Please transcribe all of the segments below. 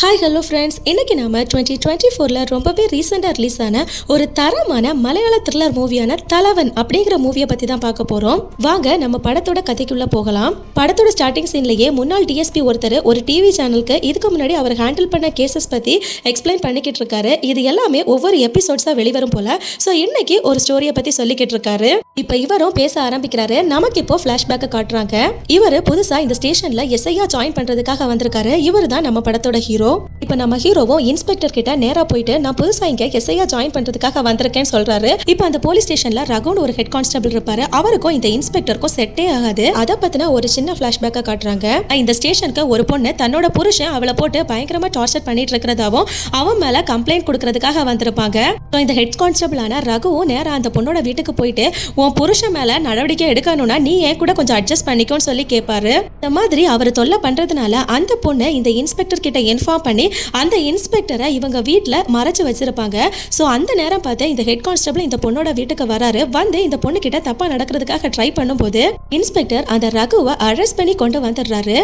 Hi hello friends இன்னைக்கு நாம twenty twenty ஃபோரில் ரொம்பவே ரீசெண்டாக ரிலீஸ் ஆன ஒரு தரமான மலையாள த்ரில்லர் மூவியான தலவன் அப்படிங்கிற மூவியை பற்றி தான் பார்க்க போகிறோம் வாங்க நம்ம படத்தோட கதைக்குள்ளே போகலாம். படத்தோட ஸ்டார்டிங் சீன்லேயே முன்னாள் டிஎஸ்பி ஒருத்தர் ஒரு டிவி சேனலுக்கு இதுக்கு முன்னாடி அவர் ஹேண்டில் பண்ண கேசஸ் பற்றி எக்ஸ்பிளைன் பண்ணிக்கிட்டு இருக்காரு. இது எல்லாமே ஒவ்வொரு எபிசோட்ஸாக வெளிவரும் போல. ஸோ இன்னைக்கு ஒரு ஸ்டோரியை பற்றி சொல்லிக்கிட்டு இருக்காரு. இப்போ இவரும் பேச ஆரம்பிக்கிறாரு. நமக்கு இப்போ ஃப்ளாஷ்பேக்கை காட்டுறாங்க. இவர் புதுசாக இந்த ஸ்டேஷனில் எஸ்ஐயா ஜாயின் பண்ணுறதுக்காக வந்திருக்காரு. இவர் தான் நம்ம படத்தோட ஹீரோ இப்போ நம்ம ஹீரோவும் இன்ஸ்பெக்டர் கிட்ட நேரா போயிட்டு நான் புதுசா இங்க எஸ்ஐயா ஜாயின் பண்றதுக்காக வந்திருக்கேன்னு சொல்றாரு. இப்போ அந்த போலீஸ் ஸ்டேஷன்ல ரகுன் ஒரு ஹெட் கான்ஸ்டபிள் இருப்பாரு. அவருக்கும் இந்த இன்ஸ்பெக்டருக்கும் செட்டே ஆகாது. அதை பத்தின ஒரு சின்ன பிளாஷ்பேக்கை காட்டுறாங்க. இந்த ஸ்டேஷனுக்கு ஒரு பொண்ணு தன்னோட புருஷன் அவளை போட்டு பயங்கரமா டார்ச்சர் பண்ணிட்டு இருக்கிறதாவும் அவன் மேல கம்ப்ளைண்ட் கொடுக்கறதுக்காக வந்திருப்பாங்க. இந்த ஹெட் கான்ஸ்டபிளான ரகுவும் நேரா அந்த பொண்ணோட வீட்டுக்கு போயிட்டு உன் புருஷன் மேல நடவடிக்கை எடுக்கணும்னா நீ ஏன் கூட கொஞ்சம் அட்ஜஸ்ட் பண்ணிக்கோன்னு சொல்லி கேட்பாரு இந்த மாதிரி அவர் தொல்லை பண்றதுனால அந்த பொண்ணு இந்த இன்ஸ்பெக்டர் கிட்ட இன்ஃபார்ம் பண்ணி அந்த இன்ஸ்பெக்டரை இவங்க வீட்டில் மறைச்சு வச்சிருப்பாங்க. ஸோ அந்த நேரம் பார்த்து இந்த ஹெட் கான்ஸ்டபிள் இந்த பொண்ணோட வீட்டுக்கு வராரு. வந்து இந்த பொண்ணு கிட்ட தப்பா நடக்கிறதுக்காக ட்ரை பண்ணும்போது இன்ஸ்பெக்டர் அந்த ரகுவை அரெஸ்ட் பண்ணி கொண்டு வந்துடுறாரு.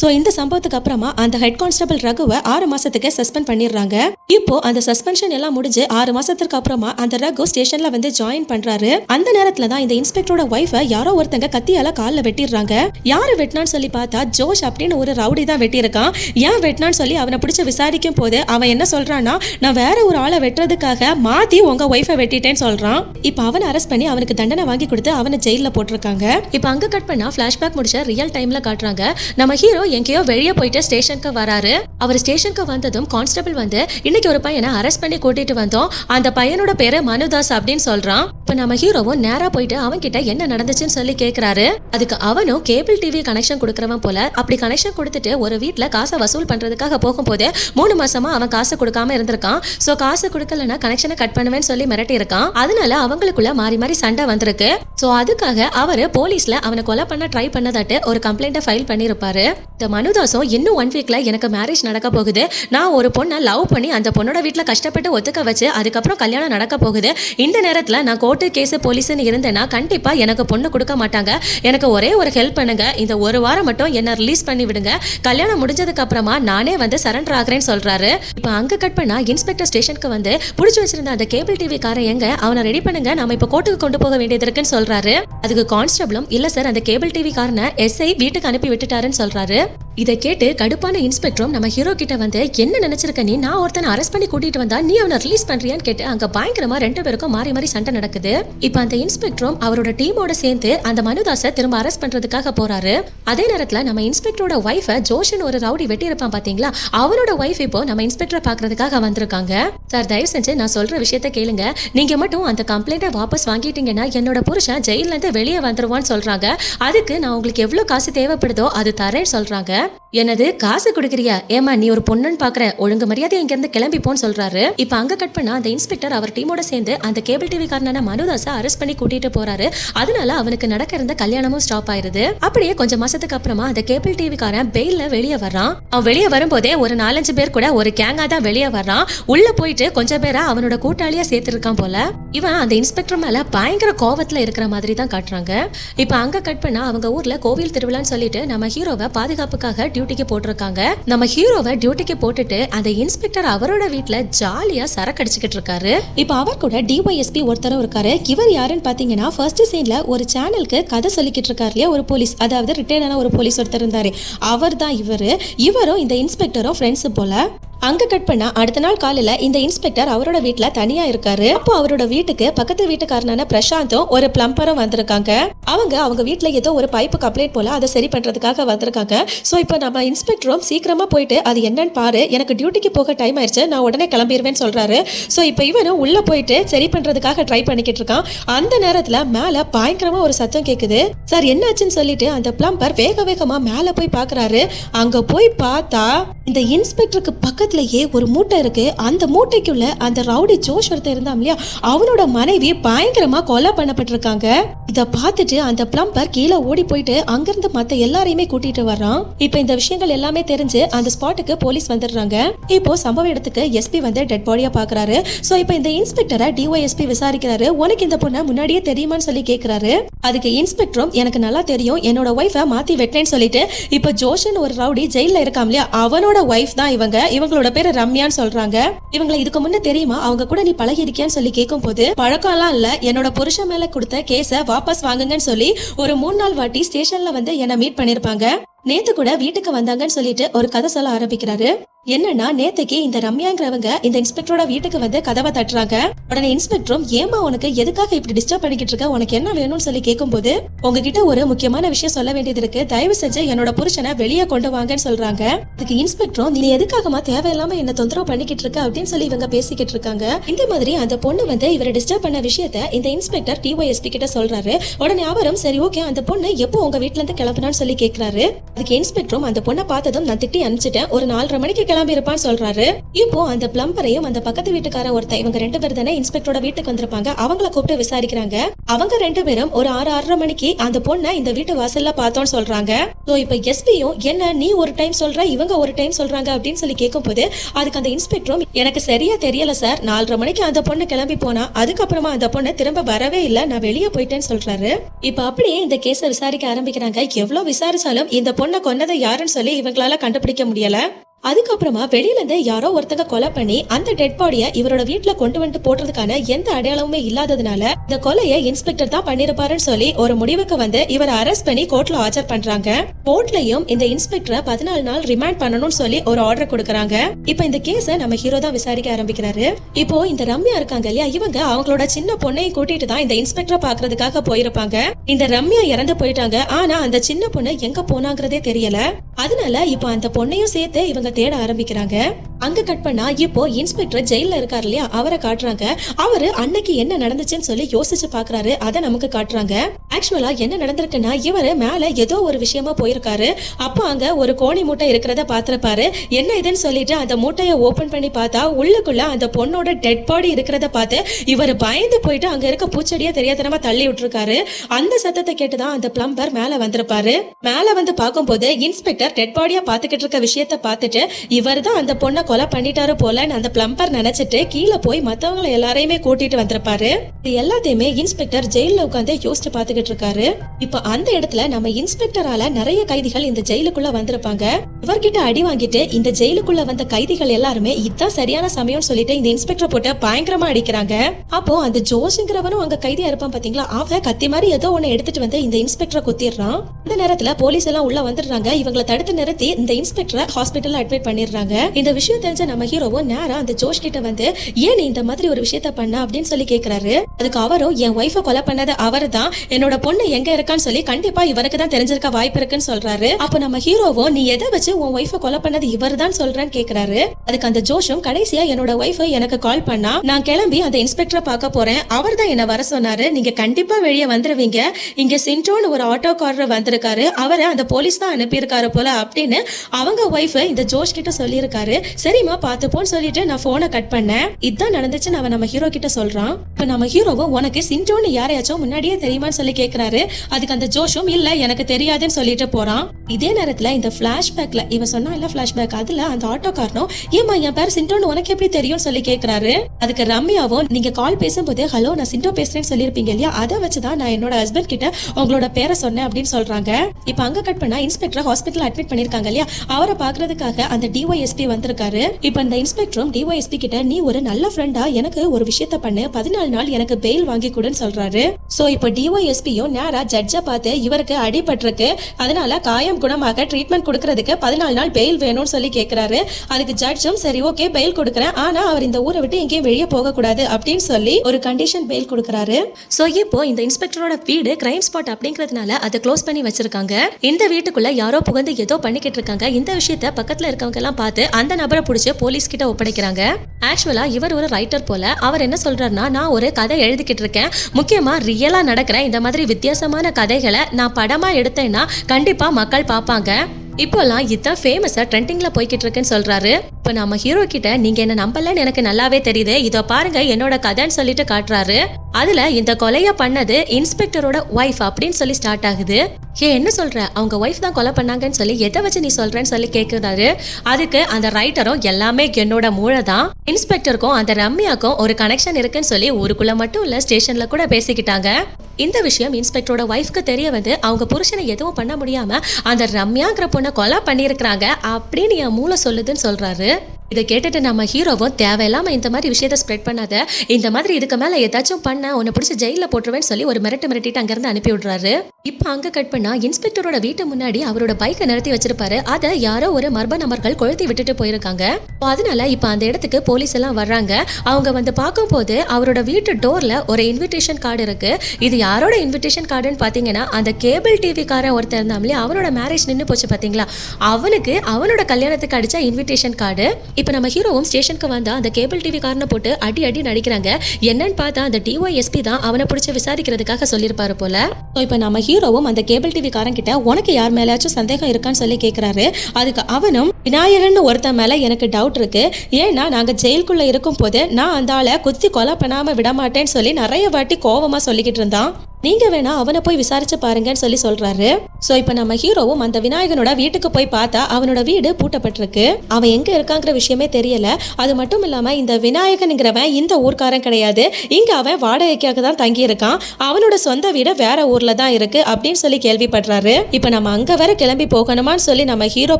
ஸோ இந்த சம்பவத்துக்கு அப்புறமா அந்த ஹெட் கான்ஸ்டபிள் ரகுவை ஆறு மாசத்துக்கு சஸ்பெண்ட் பண்ணிடுறாங்க. இப்போ அந்த சஸ்பென்ஷன் எல்லாம் முடிஞ்சு ஆறு மாசத்துக்கு அப்புறமா அந்த ரகு ஸ்டேஷன்ல வந்து ஜாயின் பண்றாரு. அந்த நேரத்துல தான் இந்த இன்ஸ்பெக்டரோட ஒய்ஃபை யாரோ ஒருத்தங்க கத்தியால காலில் வெட்டிடுறாங்க. யாரு வெட்டினான்னு சொல்லி பார்த்தா ஜோஷ் அப்படின்னு ஒரு ரவுடி தான் வெட்டியிருக்கான். ஏன் வெட்டினான்னு சொல்லி அவனை பிடிச்சி விசாரிக்கும் போது அவன் என்ன சொல்றான்னா நான் வேற ஒரு ஆளை வெட்டுறதுக்காக மாத்தி உங்க ஒய்ஃபை வெட்டிட்டேன்னு சொல்றான். இப்போ அவனை அரெஸ்ட் பண்ணி அவனுக்கு தண்டனை வாங்கி கொடுத்து அவனை ஜெயிலில் போட்டிருக்காங்க. இப்போ அங்க கட் பண்ணா பிளாஷ்பேக் முடிச்ச ரியல் டைம்ல காட்டுறாங்க. நம்ம ஹீரோ எங்கேயோ வெளியே போயிட்டு ஸ்டேஷனுக்கு வராரு. அவர் ஸ்டேஷனுக்கு வந்ததும் கான்ஸ்டபிள் வந்து இன்னைக்கு ஒரு பையனை அரெஸ்ட் பண்ணி கூட்டிட்டு வந்தோம். அந்த பையனோட பேரு மனுதாஸ் அப்படின்னு சொல்றான். இப்ப நம்ம ஹீரோவும் நேரா போயிட்டு அவன் கிட்ட என்ன நடந்துச்சுன்னு சொல்லி கேக்குறாரு. அதுக்கு அவனும் கேபிள் டிவி கனெக்ஷன் கொடுக்கறவன் போல அப்படி கனெக்ஷன் கொடுத்துட்டு ஒரு வீட்ல காசை வசூல் பண்றதுக்காக போகும்போது மூணு மாசமா அவன் காசு கொடுக்காம இருந்திருக்கான். சோ காசு கொடுக்கலன்னா கனெக்ஷனை கட் பண்ணுவேன்னு சொல்லி மிரட்டி இருக்கான். அதனால அவங்களுக்குள்ள மாறி மாறி சண்டை வந்திருக்கு. சோ அதுக்காக அவரு போலீஸ்ல அவனை கொலை பண்ண ட்ரை பண்ணதாட்டு ஒரு கம்ப்ளைண்ட்டை ஃபைல் பண்ணியிருப்பாரு இந்த மனுதாசம் இன்னும் ஒன் வீக்கில் எனக்கு மேரேஜ் நடக்க போகுது. நான் ஒரு பொண்ணை லவ் பண்ணி அந்த பொண்ணோட வீட்டில் கஷ்டப்பட்டு ஒத்துக்க வச்சு அதுக்கப்புறம் கல்யாணம் நடக்க போகுது. இந்த நேரத்தில் நான் கோர்ட்டு கேஸு போலீஸ்னு இருந்தேன்னா கண்டிப்பாக எனக்கு பொண்ணு கொடுக்க மாட்டாங்க. எனக்கு ஒரே ஒரு ஹெல்ப் பண்ணுங்க. இந்த ஒரு வாரம் மட்டும் என்னை ரிலீஸ் பண்ணி விடுங்க. கல்யாணம் முடிஞ்சதுக்கு அப்புறமா நானே வந்து சரண்டர் ஆகிறேன்னு சொல்கிறாரு இப்போ அங்கே கட் பண்ணால் இன்ஸ்பெக்டர் ஸ்டேஷனுக்கு வந்து பிடிச்சி வச்சிருந்த அந்த கேபிள் டிவி காரை எங்க? அவனை ரெடி பண்ணுங்க. நம்ம இப்போ கோர்ட்டுக்கு கொண்டு போக வேண்டியது இருக்குன்னு சொல்கிறாரு அதுக்கு கான்ஸ்டபிளும் இல்லை சார் அந்த கேபிள் டிவி காரனை எஸ்ஐ வீட்டுக்கு அனுப்பி விட்டுட்டாருன்னு சொல்கிறாரு இதை கேட்டு கடுப்பான இன்ஸ்பெக்டரும் நம்ம ஹீரோ கிட்ட வந்து என்ன நினைச்சிருக்க நீ? நான் ஒருத்தனை அரெஸ்ட் பண்ணி கூட்டிட்டு வந்தா நீ அவனை ரிலீஸ் பண்றியான்னு கேட்டு அங்க பயங்கரமா ரெண்டு பேருக்கும் மாறி மாறி சண்டை நடக்குது. இப்ப அந்த இன்ஸ்பெக்டரும் அவரோட டீமோட சேர்ந்து அந்த மனுதாசை திரும்ப அரெஸ்ட் பண்றதுக்காக போறாரு. அதே நேரத்துல நம்ம இன்ஸ்பெக்டரோட ஒய்ஃபை ஜோஷன் ஒரு ரவுடி வெட்டி இருப்பான் பாத்தீங்களா? அவனோட ஒய்ஃப் இப்போ நம்ம இன்ஸ்பெக்டரை பாக்குறதுக்காக வந்திருக்காங்க. சார் தயவு செஞ்சு நான் சொல்ற விஷயத்த கேளுங்க. நீங்க மட்டும் அந்த கம்ப்ளைண்ட்டை வாபஸ் வாங்கிட்டீங்கன்னா என்னோட புருஷன் ஜெயில இருந்து வெளியே வந்துருவான்னு சொல்றாங்க. அதுக்கு நான் உங்களுக்கு எவ்வளவு காசு தேவைப்படுதோ அது தரேன்னு சொல்றாங்க. என்னது காசு கொடுக்குறியா? ஏமா நீ ஒரு பொண்ணுன்னு பாக்குற ஒழுங்கு மரியாதை இங்க இருந்து கிளம்பி போன்னு சொல்றாரு. இப்ப அங்க கட் பண்ணா அந்த இன்ஸ்பெக்டர் அவர் டீமோட சேர்ந்து அந்த கேபிள் டிவி காரனான மனுதாசை அரெஸ்ட் பண்ணி கூட்டிட்டு போறாரு. அதனால அவனுக்கு நடக்க இருந்த கல்யாணமும் ஸ்டாப் ஆயிருது. அப்படியே கொஞ்சம் மாசத்துக்கு அப்புறமா அந்த கேபிள் டிவி காரன் பெயில்ல வெளியே வர்றான். அவன் வெளியே வரும்போதே ஒரு நாலஞ்சு பேர் கூட ஒரு கேங்கா தான் வெளியே வர்றான். உள்ள போயிட்டு கொஞ்சம் பேரா அவனோட கூட்டாளியா சேர்த்திருக்கான் போல. இவன் அந்த இன்ஸ்பெக்டர் மேல பயங்கர கோவத்துல இருக்கிற மாதிரி தான் காட்டுறாங்க. இப்ப அங்க கட் பண்ணா அவங்க ஊர்ல கோவில் திருவிழான்னு சொல்லிட்டு நம்ம ஹீரோவை பாதுகாப்புக்காக டியூட்டிக்கு போட்டிருக்காங்க. நம்ம ஹீரோவை டியூட்டிக்கு போட்டுட்டு அந்த இன்ஸ்பெக்டர் அவரோட வீட்டுல ஜாலியா சரக்கு அடிச்சுக்கிட்டு இருக்காரு. இப்ப அவர் கூட டிஒய்எஸ்பி ஒருத்தரும் இருக்காரு. இவர் யாருன்னு பாத்தீங்கன்னா ஃபர்ஸ்ட் சீன்ல ஒரு சேனலுக்கு கதை சொல்லிக்கிட்டு இருக்காரு இல்லையா? ஒரு போலீஸ் அதாவது ரிட்டையர்டான ஒரு போலீஸ் ஒருத்தர் இருந்தாரு. அவர் தான் இவரு. இவரும் இந்த இன்ஸ்பெக்டரும் ஃப்ரெண்ட்ஸ் போல. அங்க கட் பண்ணால் அடுத்த நாள் காலையில இந்த இன்ஸ்பெக்டர் அவரோட வீட்டில் தனியா இருக்காரு. அப்போ அவரோட வீட்டுக்கு பக்கத்து வீட்டுக்காரனான பிரசாந்தும் ஒரு பிளம்பரும் வந்திருக்காங்க. அவங்க அவங்க வீட்டில் ஏதோ ஒரு பைப்பு கம்ப்ளைண்ட் போல அதை சரி பண்றதுக்காக வந்திருக்காங்க. சோ இப்போ நம்ம இன்ஸ்பெக்டரும் சீக்கிரமா போயிட்டு அது என்னன்னு பாரு எனக்கு டியூட்டிக்கு போக டைம் ஆயிடுச்சு நான் உடனே கிளம்பிடுவேன்னு சொல்றாரு. சோ இப்போ இவனும் உள்ள போயிட்டு சரி பண்றதுக்காக ட்ரை பண்ணிக்கிட்டு இருக்கான். அந்த நேரத்துல மேல பயங்கரமா ஒரு சத்தம் கேக்குது. சார் என்னாச்சுன்னு சொல்லிட்டு அந்த பிளம்பர் வேக வேகமா மேல போய் பாக்குறாரு. அங்க போய் பார்த்தா இந்த இன்ஸ்பெக்டருக்கு பக்கத்து பக்கத்துலயே ஒரு மூட்டை இருக்கு. அந்த மூட்டைக்குள்ள அந்த ரவுடி ஜோஷ் ஒருத்தர் இருந்தான் இல்லையா? அவனோட மனைவி பயங்கரமா கொலை பண்ணப்பட்டிருக்காங்க. இத பார்த்துட்டு அந்த பிளம்பர் கீழே ஓடி போயிட்டு அங்கிருந்து மத்த எல்லாரையுமே கூட்டிட்டு வர்றான். இப்போ இந்த விஷயங்கள் எல்லாமே தெரிஞ்சு அந்த ஸ்பாட்டுக்கு போலீஸ் வந்துடுறாங்க. இப்போ சம்பவ இடத்துக்கு எஸ்பி வந்து டெட் பாடியா பாக்குறாரு. சோ இப்போ இந்த இன்ஸ்பெக்டரை டிஒய்எஸ்பி விசாரிக்கிறாரு. உனக்கு இந்த பொண்ணை முன்னாடியே தெரியுமான்னு சொல்லி கேக்குறாரு. அதுக்கு இன்ஸ்பெக்டரும் எனக்கு நல்லா தெரியும். என்னோட ஒய்ஃபை மாத்தி வெட்டேன்னு சொல்லிட்டு இப்போ ஜோஷன் ஒரு ரவுடி ஜெயில இருக்காம் இல்லையா? அவனோட ஒய்ஃப் தான் இவங்க. இவங்களோட பேரு ரம்யான்னு சொல்றாங்க. இவங்களை இதுக்கு முன்ன தெரியுமா? அவங்க கூட நீ பழகி இருக்கியான்னு சொல்லி கேட்கும் போது பழக்கம்லாம் இல்ல. என்னோட புருஷன் மேல கொடுத்த கேஸ வாபஸ் வாங்குங்கன்னு சொல்லி ஒரு மூணு நாள் வாட்டி ஸ்டேஷன்ல வந்து என்ன மீட் பண்ணிருப்பாங்க. நேத்து கூட வீட்டுக்கு வந்தாங்கன்னு சொல்லிட்டு ஒரு கதை சொல்ல ஆரம்பிக்கிறாரு. என்னன்னா நேத்துக்கு இந்த ரம்யாங்கிறவங்க இந்த இன்ஸ்பெக்டரோட வீட்டுக்கு வந்து கதவை தட்டுறாங்க. உடனே இன்ஸ்பெக்டரும் ஏமா உனக்கு எதுக்காக இப்படி டிஸ்டர்ப் பண்ணிக்கிட்டு இருக்க? உனக்கு என்ன வேணும்னு சொல்லி கேட்கும்போது உங்ககிட்ட ஒரு முக்கியமான விஷயம் சொல்ல வேண்டியது இருக்கு. தயவு செஞ்சு என்னோட புருஷனை வெளியே கொண்டு வாங்கன்னு சொல்றாங்க. அதுக்கு இன்ஸ்பெக்டரும் நீ எதுக்காகமா தேவையில்லாம என்ன தொந்தரவு பண்ணிக்கிட்டு இருக்க? அப்படின்னு சொல்லி இவங்க பேசிக்கிட்டு இருக்காங்க. இந்த மாதிரி அந்த பொண்ணு வந்து இவரை டிஸ்டர்ப் பண்ண விஷயத்த இந்த இன்ஸ்பெக்டர் டிஒய்எஸ்பி கிட்ட சொல்றாரு. உடனே அவரும் சரி ஓகே அந்த பொண்ணு எப்போ உங்க வீட்டுல இருந்து கிளம்புனான்னு சொல்லி கேக்குறாரு. அதுக்கு இன்ஸ்பெக்டரும் அந்த பொண்ணை பார்த்ததும் நான் திட்டி அனுப்பிச்சிட்டேன். ஒரு நாலரை மணிக்கு கிளம்பி இருப்பான்னு சொல்றாரு. இப்போ அந்த பிளம்பரையும் அந்த பக்கத்து வீட்டுக்கார ஒருத்தன் இவங்க ரெண்டு பேர் தானே இன்ஸ்பெக்டரோட வீட்டுக்கு வந்திருப்பாங்க. அவங்கள கூப்பிட்டு விசாரிக்கிறாங்க. அவங்க ரெண்டு பேரும் ஒரு ஆறு ஆறரை மணிக்கு அந்த பொண்ணை இந்த வீட்டு வாசல்ல பார்த்தோம்னு சொல்றாங்க. சோ இப்போ எஸ்பியும் என்ன நீ ஒரு டைம் சொல்ற? இவங்க ஒரு டைம் சொல்றாங்க அப்படின்னு சொல்லி கேட்கும்போது அதுக்கு அந்த இன்ஸ்பெக்டரும் எனக்கு சரியா தெரியல சார். நாலரை மணிக்கு அந்த பொண்ணு கிளம்பி போனா அதுக்கப்புறமா அந்த பொண்ணு திரும்ப வரவே இல்லை. நான் வெளியே போயிட்டேன்னு சொல்றாரு. இப்போ அப்படியே இந்த கேஸை விசாரிக்க ஆரம்பிக்கிறாங்க. எவ்வளவு விசாரிச்சாலும் இந்த பொண்ணை கொன்னதை யாருன்னு சொல்லி இவங்களால கண்டுபிடிக்க முடியல. அதுக்கப்புறமா வெளியில இருந்து யாரோ ஒருத்தங்க கொலை பண்ணி அந்த டெட் பாடிய இவரோட வீட்டில் கொண்டு வந்துட்டு போடுறதுக்கான எந்த அடையாளமுமே இல்லாததுனால இந்த கொலையை இன்ஸ்பெக்டர் தான் பண்ணிருப்பாருன்னு சொல்லி ஒரு முடிவுக்கு வந்து இவரை அரெஸ்ட் பண்ணி கோர்ட்ல ஆஜர் பண்றாங்க. கோர்ட்லயும் இந்த இன்ஸ்பெக்டரை பதினாலு நாள் ரிமாண்ட் பண்ணணும்னு சொல்லி ஒரு ஆர்டர் கொடுக்கறாங்க. இப்போ இந்த கேஸை நம்ம ஹீரோ தான் விசாரிக்க ஆரம்பிக்கிறாரு. இப்போ இந்த ரம்யா இருக்காங்க இல்லையா இவங்க அவங்களோட சின்ன பொண்ணையும் கூட்டிட்டு தான் இந்த இன்ஸ்பெக்டரை பாக்குறதுக்காக போயிருப்பாங்க. இந்த ரம்யா இறந்து போயிட்டாங்க ஆனா அந்த சின்ன பொண்ணு எங்க போனாங்கிறதே தெரியல. அதனால இப்போ அந்த பொண்ணையும் சேர்த்து இவங்க தேட ஆரம்பிக்கிறாங்க. அங்க கட் பண்ணா இப்போ இன்ஸ்பெக்டர் ஜெயில இருக்காரு இல்லையா? அவரை காட்டுறாங்க. அவரு அன்னைக்கு என்ன நடந்துச்சுன்னு சொல்லி யோசிச்சு பாக்குறாரு. அதை நமக்கு காட்டுறாங்க. ஆக்சுவலா என்ன நடந்திருக்குன்னா இவரு மேல ஏதோ ஒரு விஷயமா போயிருக்காரு. அப்போ அங்க ஒரு கோணி மூட்டை இருக்கிறத பாத்திருப்பாரு. என்ன இதுன்னு சொல்லிட்டு அந்த மூட்டையை ஓபன் பண்ணி பார்த்தா உள்ளுக்குள்ள அந்த பொண்ணோட டெட் பாடி இருக்கிறத பார்த்து இவர் பயந்து போயிட்டு அங்க இருக்க பூச்செடியை தெரியாதனமா தள்ளி விட்டுருக்காரு. அந்த சத்தத்தை கேட்டுதான் அந்த பிளம்பர் மேல வந்திருப்பாரு. மேல வந்து பார்க்கும்போது இன்ஸ்பெக்டர் டெட் பாடியா பாத்துக்கிட்டு இருக்க விஷயத்த பார்த்துட்டு இவர் தான் அந்த பொண்ணை கொலை பண்ணிட்டாரு போலன்னு அந்த பிளம்பர் நினைச்சிட்டு கீழே போய் மத்தவங்களை எல்லாரையுமே கூட்டிட்டு வந்திருப்பாரு. இது எல்லாத்தையுமே இன்ஸ்பெக்டர் ஜெயில உட்காந்து யோசிச்சு பாத்துக்கிட்டு இருக்காரு. இப்ப அந்த இடத்துல நம்ம இன்ஸ்பெக்டரால நிறைய கைதிகள் இந்த ஜெயிலுக்குள்ள வந்திருப்பாங்க. இவர்கிட்ட அடி வாங்கிட்டு இந்த ஜெயிலுக்குள்ள வந்த கைதிகள் எல்லாருமே இதுதான் சரியான சமயம்னு சொல்லிட்டு இந்த இன்ஸ்பெக்டர் போட்டு பயங்கரமா அடிக்கிறாங்க. அப்போ அந்த ஜோஷுங்கிறவனும் அங்க கைதியா இருப்பான் பாத்தீங்களா? அவன் கத்தி மாதிரி ஏதோ ஒண்ணு எடுத்துட்டு வந்து இந்த இன்ஸ்பெக்டரை குத்திடுறான். அந்த நேரத்துல போலீஸ் எல்லாம் உள்ள வந்துடுறாங்க. இவங்களை தடுத்து நிறுத்தி இந்த இன்ஸ்பெக்டரை ஹாஸ்பிட்டல் அட்மிட் பண்ணிடுறாங்க. இந்த விஷயம் தெரிஞ்ச நம்ம ஹீரோவும் நேரா அந்த ஜோஷ் கிட்ட வந்து ஏன் நீ இந்த மாதிரி ஒரு விஷயத்த பண்ண? அப்படின்னு சொல்லி கேக்குறாரு. அதுக்கு அவரும் என் ஒய்ஃபை கொலை பண்ணது அவர் தான் என்னோட பொண்ணு எங்க இருக்கான்னு சொல்லி கண்டிப்பா இவருக்கு தான் தெரிஞ்சிருக்க வாய்ப்பு இருக்குன்னு சொல்றாரு. அப்ப நம்ம ஹீரோவும் நீ எதை வச்சு உன் ஒய்ஃபை கொலை பண்ணது இவர் தான் சொல்றேன்னு கேக்குறாரு. அதுக்கு அந்த ஜோஷும் கடைசியா என்னோட ஒய்ஃபை எனக்கு கால் பண்ணா நான் கிளம்பி அந்த இன்ஸ்பெக்டரை பார்க்க போறேன். அவர் தான் என்ன வர சொன்னாரு. நீங்க கண்டிப்பா வெளியே வந்துருவீங்க. இங்க சின்டோன்னு ஒரு ஆட்டோக்காரர் வந்திருக்காரு. அவரை அந்த போலீஸ் தான் அனுப்பியிருக்காரு போல அப்படின்னு அவங்க ஒய்ஃப் இந்த ஜோஷ் கிட்ட சொல்லியிருக்காரு. சரிம்மா பார்த்துப்போன்னு சொல்லிட்டு நான் போனை கட் பண்ணேன். இதுதான் நடந்துச்சுன்னு அவன் நம்ம ஹீரோ கிட்ட சொல்றான். இப்ப நம்ம ஹீரோவும் உனக்கு சிண்டோன்னு யாரையாச்சும் முன்னாடியே தெரியுமான்னு சொல்லி கேக்குறாரு. அதுக்கு அந்த ஜோஷும் இல்ல எனக்கு தெரியாதுன்னு சொல்லிட்டு போறான். இதே நேரத்துல இந்த பிளாஷ்பேக்ல இவன் சொன்னா இல்ல பிளாஷ்பேக் அதுல அந்த ஆட்டோக்காரனும் ஏமா என் பேர் சிண்டோன்னு உனக்கு எப்படி தெரியும்னு சொல்லி கேக்குறாரு. அதுக்கு ரம்யாவும் நீங்க கால் பேசும்போது ஹலோ நான் சிண்டோ பேசுறேன்னு சொல்லியிருப்பீங்க இல்லையா? அதை வச்சுதான் நான் என்னோட ஹஸ்பண்ட் கிட்ட உங்களோட பேரை சொன்னேன் அப்படின்னு சொல்றாங்க. இப்ப அங்க கட் பண்ணா இன்ஸ்பெக்டர் ஹாஸ்பிட்டல் அட்மிட் பண்ணிருக்காங்க இல்லையா? அவரை பாக்குறதுக்காக அந்த டிஒய்எஸ்பி வந்திருக்காரு. இப்ப இந்த இன்ஸ்பெக்டரும் டிஒய்எஸ்பி கிட்ட நீ ஒரு நல்ல ஃப்ரெண்டா எனக்கு ஒரு விஷயத்த பண்ணு. பதினாலு நாள் எனக்கு பெயில் வாங்கி கொடுன்னு சொல்றாரு. சோ இப்ப டிஒய்எஸ்பியும் நேரா ஜட்ஜை பார்த்து இவருக்கு அடிபட்டிருக்கு. அதனால காயம் குணமாக ட்ரீட்மெண்ட் கொடுக்கறதுக்கு பதினாலு நாள் பெயில் வேணும்னு சொல்லி கேக்குறாரு. அதுக்கு ஜட்ஜும் சரி ஓகே பெயில் கொடுக்குறேன். ஆனா அவர் இந்த ஊரை விட்டு எங்கேயும் வெளியே போக கூடாது அப்படின்னு சொல்லி ஒரு கண்டிஷன் பெயில் கொடுக்கறாரு. சோ இப்போ இந்த இன்ஸ்பெக்டரோட வீடு கிரைம் ஸ்பாட் அப்படிங்கறதுனால அதை க்ளோஸ் பண்ணி வச்சிருக்காங்க. இந்த வீட்டுக்குள்ள யாரோ புகுந்து ஏதோ பண்ணிக்கிட்டு இருக்காங்க. இந்த விஷயத்த பக்கத்துல இருக்க எல்லாம் பார்த்து அந்த நபரை பிடிச்சி போலீஸ் கிட்ட ஒப்படைக்கிறாங்க. ஆக்சுவலா இவர் ஒரு ரைட்டர் போல. அவர் என்ன சொல்றாருன்னா நான் ஒரு கதை எழுதிக்கிட்டு இருக்கேன். முக்கியமா ரியலா நடக்கிற இந்த மாதிரி வித்தியாசமான கதைகளை நான் படமா எடுத்தேன்னா கண்டிப்பா மக்கள் பார்ப்பாங்க. இப்போல்லாம் இதுதான் ஃபேமஸா ட்ரெண்டிங்ல போய்கிட்டு இருக்குன்னு சொல்றாரு. இப்போ நம்ம ஹீரோ கிட்ட நீங்க என்ன நம்பலன்னு எனக்கு நல்லாவே தெரியுது. இதோ பாருங்க என்னோட கதைன்னு சொல்லிட்டு காட்டுறாரு. அதுல இந்த கொலைய பண்ணது இன்ஸ்பெக்டரோட ஒய்ஃப் அப்படின்னு சொல்லி ஸ்டார்ட் ஆகுது. ஏ என்ன சொல்ற? அவங்க ஒய்ஃப் தான் கொலை பண்ணாங்கன்னு சொல்லி எதை வச்சு நீ சொல்றேன்னு சொல்லி கேக்குறாரு. அதுக்கு அந்த ரைட்டரும் எல்லாமே என்னோட மூளை தான். இன்ஸ்பெக்டருக்கும் அந்த ரம்யாக்கும் ஒரு கனெக்ஷன் இருக்குன்னு சொல்லி ஊருக்குள்ள மட்டும் இல்ல ஸ்டேஷன்ல கூட பேசிக்கிட்டாங்க. இந்த விஷயம் இன்ஸ்பெக்டரோட ஒய்ஃப்க்கு தெரிய வந்து அவங்க புருஷனை எதுவும் பண்ண முடியாம அந்த ரம்யாங்கிற பொண்ணை கொலை பண்ணியிருக்கிறாங்க அப்படின்னு என் மூளை சொல்லுதுன்னு சொல்றாரு. இதை கேட்டுட்டு நம்ம ஹீரோவும் தேவையில்லாம இந்த மாதிரி விஷயத்த ஸ்ப்ரெட் பண்ணாத இந்த மாதிரி இதுக்கு மேல ஏதாச்சும் பண்ண உன்னை பிடிச்சி ஜெயில போட்டுருவேன்னு சொல்லி ஒரு மிரட்டு மிரட்டிட்டு அங்கிருந்து அனுப்பி விடுறாரு. இப்போ அங்க கட் பண்ணா இன்ஸ்பெக்டரோட வீட்டு முன்னாடி அவரோட பைக்கை நிறுத்தி வச்சிருப்பாரு. அதை யாரோ ஒரு மர்ம நபர்கள் கொளுத்தி விட்டுட்டு போயிருக்காங்க. அதனால இப்போ அந்த இடத்துக்கு போலீஸ் எல்லாம் வர்றாங்க. அவங்க வந்து பார்க்கும்போது அவரோட வீட்டு டோர்ல ஒரு இன்விடேஷன் கார்டு இருக்கு. இது யாரோட இன்விடேஷன் கார்டுன்னு பாத்தீங்கன்னா அந்த கேபிள் டிவி காரன் ஒருத்தர் இருந்தாமலே அவனோட மேரேஜ் நின்று போச்சு பாத்தீங்களா? அவனுக்கு அவனோட கல்யாணத்துக்கு அடிச்ச இன்விடேஷன் கார்டு இப்போ நம்ம ஹீரோவும் ஸ்டேஷனுக்கு வந்தால் அந்த கேபிள் டிவி காரனை போட்டு அடி அடி நடிக்கிறாங்க. என்னன்னு பார்த்தா அந்த டிஒய்எஸ்பி தான் அவனை பிடிச்சி விசாரிக்கிறதுக்காக சொல்லியிருப்பாரு போல. ஸோ இப்போ நம்ம ஹீரோவும் அந்த கேபிள் டிவி காரன் கிட்ட உனக்கு யார் மேலேயாச்சும் சந்தேகம் இருக்கான்னு சொல்லி கேட்குறாரு அதுக்கு அவனும் விநாயகன் ஒருத்தன் மேலே எனக்கு டவுட் இருக்கு. ஏன்னா நாங்கள் ஜெயிலுக்குள்ளே இருக்கும் போது நான் அந்த ஆளை குத்தி கொலை பண்ணாமல் விட மாட்டேன்னு சொல்லி நிறைய வாட்டி கோவமாக சொல்லிக்கிட்டு இருந்தான். நீங்க வேணா அவனை போய் விசாரிச்சு பாருங்கன்னு சொல்லி சொல்றாரு. சோ இப்போ நம்ம ஹீரோவும் அந்த விநாயகனோட வீட்டுக்கு போய் பார்த்தா அவனோட வீடு பூட்டப்பட்டிருக்கு. அவன் எங்க இருக்காங்கிற விஷயமே தெரியல. அது மட்டும் இல்லாம இந்த விநாயகனுங்கிறவன் இந்த ஊர்க்காரன் கிடையாது. இங்க அவன் வாடகைக்காக தான் தங்கி இருக்கான் அவனோட சொந்த வீடு வேற ஊர்ல தான் இருக்கு அப்படின்னு சொல்லி கேள்விப்படுறாரு. இப்போ நம்ம அங்க வர கிளம்பி போகணுமான்னு சொல்லி நம்ம ஹீரோ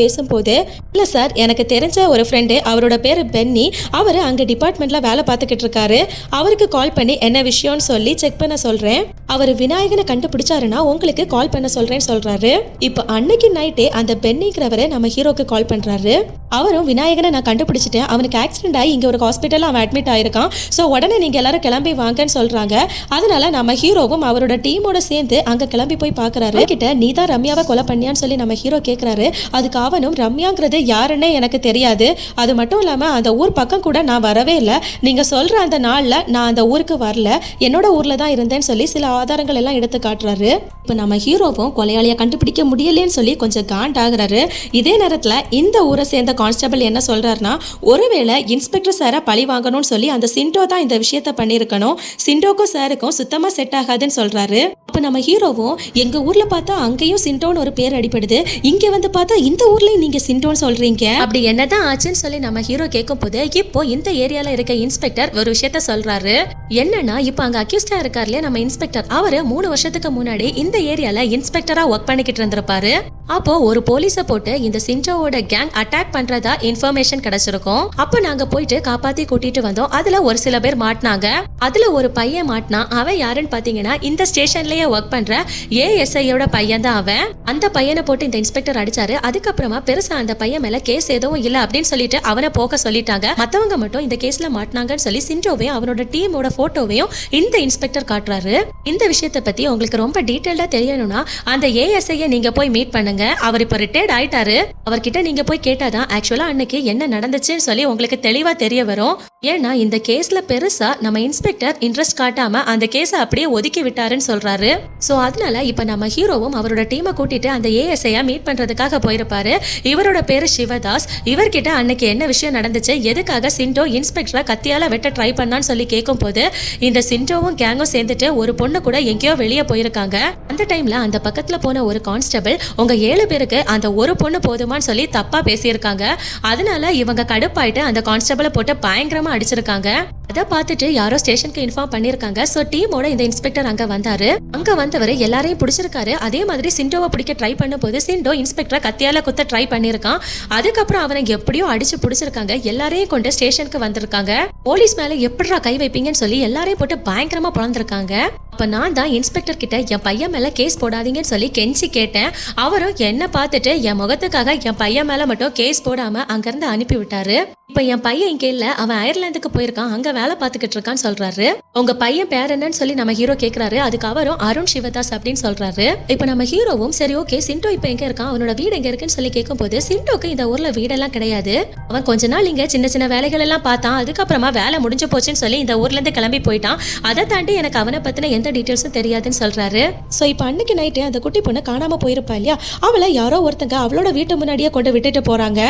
பேசும்போது இல்ல சார் எனக்கு தெரிஞ்ச ஒரு ஃப்ரெண்டு அவரோட பேரு பென்னி. அவர் அங்க டிபார்ட்மெண்ட்ல வேலை பார்த்துக்கிட்டு இருக்காரு. அவருக்கு கால் பண்ணி என்ன விஷயம்னு சொல்லி செக் பண்ண சொல்றேன். அவர் அவர் விநாயகனை கண்டுபிடிச்சாருன்னா உங்களுக்கு கால் பண்ண சொல்றேன்னு சொல்றாரு. இப்போ அன்னைக்கு நைட்டே அந்த பெண்ணிங்கிறவரை நம்ம ஹீரோக்கு கால் பண்றாரு. அவரும் விநாயகனை நான் கண்டுபிடிச்சிட்டேன். அவனுக்கு ஆக்சிடென்ட் ஆகி இங்கே ஒரு ஹாஸ்பிட்டலில் அவன் அட்மிட் ஆயிருக்கான். ஸோ உடனே நீங்கள் எல்லாரும் கிளம்பி வாங்கன்னு சொல்கிறாங்க அதனால நம்ம ஹீரோவும் அவரோட டீமோட சேர்ந்து அங்கே கிளம்பி போய் பார்க்குறாரு கிட்ட நீ தான் ரம்யாவை கொலை பண்ணியான்னு சொல்லி நம்ம ஹீரோ கேட்குறாரு அதுக்கு அவனும் ரம்யாங்கிறது யாருன்னே எனக்கு தெரியாது. அது மட்டும் இல்லாமல் அந்த ஊர் பக்கம் கூட நான் வரவே இல்லை. நீங்கள் சொல்கிற அந்த நாளில் நான் அந்த ஊருக்கு வரல. என்னோட ஊரில் தான் இருந்தேன்னு சொல்லி சில ஆதாரங்கள் எல்லாம் எடுத்து காட்டுறாரு. இப்போ நம்ம ஹீரோவும் கொலையாளியை கண்டுபிடிக்க முடியலேன்னு சொல்லி கொஞ்சம் காண்ட் ஆகுறாரு. இதே நேரத்தில் இந்த ஊரை சேர்ந்த கான்ஸ்டபிள் என்ன சொல்றாருன்னா ஒருவேளை இன்ஸ்பெக்டர் சாரை பழி வாங்கணும்னு சொல்லி அந்த சிண்டோ தான் இந்த விஷயத்த பண்ணியிருக்கணும். சிண்டோக்கும் சாருக்கும் சுத்தமாக செட் ஆகாதுன்னு சொல்றாரு. அப்போ நம்ம ஹீரோவும் எங்க ஊர்ல பார்த்தா அங்கேயும் சிண்டோன்னு ஒரு பேர் அடிப்படுது இங்க வந்து பார்த்தா இந்த ஊர்லயும் நீங்க சிண்டோன்னு சொல்றீங்க. அப்படி என்னதான் ஆச்சுன்னு சொல்லி நம்ம ஹீரோ கேட்கும் போது இப்போ இந்த ஏரியால இருக்க இன்ஸ்பெக்டர் ஒரு விஷயத்த சொல்றாரு. என்னன்னா இப்போ அங்க அக்யூஸ்டா இருக்கார் நம்ம இன்ஸ்பெக்டர். அவரு மூணு வருஷத்துக்கு முன்னாடி இந்த ஏரியால இன்ஸ்பெக்டரா ஒர்க் பண்ணிக்கிட்டு இருந்திருப்பாரு. அப்போ ஒரு போலீஸை போட்டு இந்த சிண்டோவோட கேங் அட்டாக் பண்றதா இன்ஃபர்மேஷன் கிடைச்சிருக்கும். அப்போ நாங்க போயிட்டு காப்பாத்தி கூட்டிட்டு வந்தோம். அதுல ஒரு சில பேர் மாட்டினாங்க. அதுல ஒரு பையன் மாட்டினா அவன் யாருன்னு பாத்தீங்கன்னா இந்த ஸ்டேஷன்லயே ஒர்க் பண்ற ஏஎஸ்ஐயோட பையன் தான் அவன். அந்த பையனை போட்டு இந்த இன்ஸ்பெக்டர் அடிச்சாரு. அதுக்கப்புறமா பெருசா அந்த பையன் மேல கேஸ் எதுவும் இல்ல அப்படின்னு சொல்லிட்டு அவனை போக சொல்லிட்டாங்க. மத்தவங்க மட்டும் இந்த கேஸ்ல மாட்டினாங்கன்னு சொல்லி சிண்டோவையும் அவனோட டீமோட போட்டோவையும் இந்த இன்ஸ்பெக்டர் காட்டுறாரு. இந்த விஷயத்தை பத்தி உங்களுக்கு ரொம்ப டீட்டெயில்டா தெரியணும்னா அந்த ஏஎஸ்ஐயை நீங்க போய் மீட் பண்ணுங்க. அவர் இப்ப ரிட்டையர்ட் ஆயிட்டாரு. அவர்கிட்ட நீங்க போய் கேட்டாதான் ஆக்சுவலா அன்னைக்கு என்ன நடந்துச்சுன்னு சொல்லி உங்களுக்கு தெளிவா தெரிய வரும். ஏன்னா இந்த கேஸ்ல பெருசா நம்ம இன்ஸ்பெக்டர் இன்ட்ரெஸ்ட் காட்டாம அந்த கேஸை அப்படியே ஒதுக்கி விட்டாருன்னு சொல்றாரு. சோ அதனால இப்ப நம்ம ஹீரோவும் அவரோட டீமை கூட்டிட்டு அந்த ஏஎஸ்ஐயா மீட் பண்றதுக்காக போயிருப்பாரு. இவரோட பேரு சிவதாஸ். இவர்கிட்ட அன்னைக்கு என்ன விஷயம் நடந்துச்சு? எதுக்காக சிண்டோ இன்ஸ்பெக்டரை கத்தியால வெட்ட ட்ரை பண்ணான்னு சொல்லி கேட்கும் போது இந்த சிண்டோவும் கேங்கும் சேர்ந்துட்டு ஒரு பொண்ணு கூட எங்கேயோ வெளியே போயிருக்காங்க. அந்த டைம்ல அந்த பக்கத்துல போன ஒரு கான்ஸ்டபிள் உங்க ஏழு பேருக்கு அந்த ஒரு பொண்ணு போதுமான்னு சொல்லி தப்பா பேசியிருக்காங்க. அதனால இவங்க கடுப்பாயிட்டு அந்த கான்ஸ்டபிளை போட்டு பயங்கரமா அடிச்சிருக்காங்க. அதை பார்த்துட்டு யாரோ ஸ்டேஷனுக்கு இன்ஃபார்ம் பண்ணிருக்காங்க சோ டீமோட இந்த இன்ஸ்பெக்டர் அங்க வந்தாரு. அங்க வந்தவர் எல்லாரையும் பிடிச்சிருக்காரு. அதே மாதிரி சிண்டோவை பிடிக்க ட்ரை பண்ணும்போது சிண்டோ இன்ஸ்பெக்டரை கத்தியால குத்த ட்ரை பண்ணிருக்கான் அதுக்கப்புறம் அவனை எப்படியோ அடிச்சு பிடிச்சிருக்காங்க. எல்லாரையும் கொண்டு ஸ்டேஷனுக்கு வந்திருக்காங்க. போலீஸ் மேல எப்படிரா கை வைப்பீங்கன்னு சொல்லி எல்லாரையும் போட்டு பயங்கரமா பிறந்திருக்காங்க அப்ப நான் தான் இன்ஸ்பெக்டர் கிட்ட என் பையன் மேல கேஸ் போடாதீங்கன்னு சொல்லி கெஞ்சி கேட்டேன். அவரும் என்ன பார்த்துட்டு என் முகத்துக்காக என் பையன் மேல மட்டும் கேஸ் போடாம அங்கிருந்து அனுப்பி விட்டாரு இப்போ என் பையன் கேள்ல இல்ல. அவன் அயர்லாந்துக்கு போயிருக்கான். அங்க வேலை பார்த்துக்கிட்டு இருக்கான்னு சொல்றாரு. உங்க பையன் பேர் என்னன்னு சொல்லி நம்ம ஹீரோ கேக்குறாரு. அதுக்கு அவரும் அருண் சிவதாஸ் அப்படின்னு சொல்றாரு. இப்போ நம்ம ஹீரோவும் சரி ஓகே சிண்டோ இப்போ எங்க இருக்கான்? அவனோட வீடு எங்க இருக்குன்னு சொல்லி கேட்கும் போது சிண்டோக்கு இந்த ஊர்ல வீடெல்லாம் கிடையாது. அவன் கொஞ்ச நாள் இங்க சின்ன சின்ன வேலைகள் எல்லாம் பார்த்தான். அதுக்கப்புறமா வேலை முடிஞ்சு போச்சுன்னு சொல்லி இந்த ஊர்ல இருந்து கிளம்பி போயிட்டான். அதை தாண்டி எனக்கு அவனை பத்தின எந்த டீட்டெயில்ஸும் தெரியாதுன்னு சொல்றாரு. சோ இப்போ அன்னைக்கு நைட்டு அந்த குட்டி பொண்ணு காணாம போயிருப்பா இல்லையா? அவளை யாரோ ஒருத்தங்க அவளோட வீட்டு முன்னாடியே கொண்டு விட்டுட்டு போறாங்க.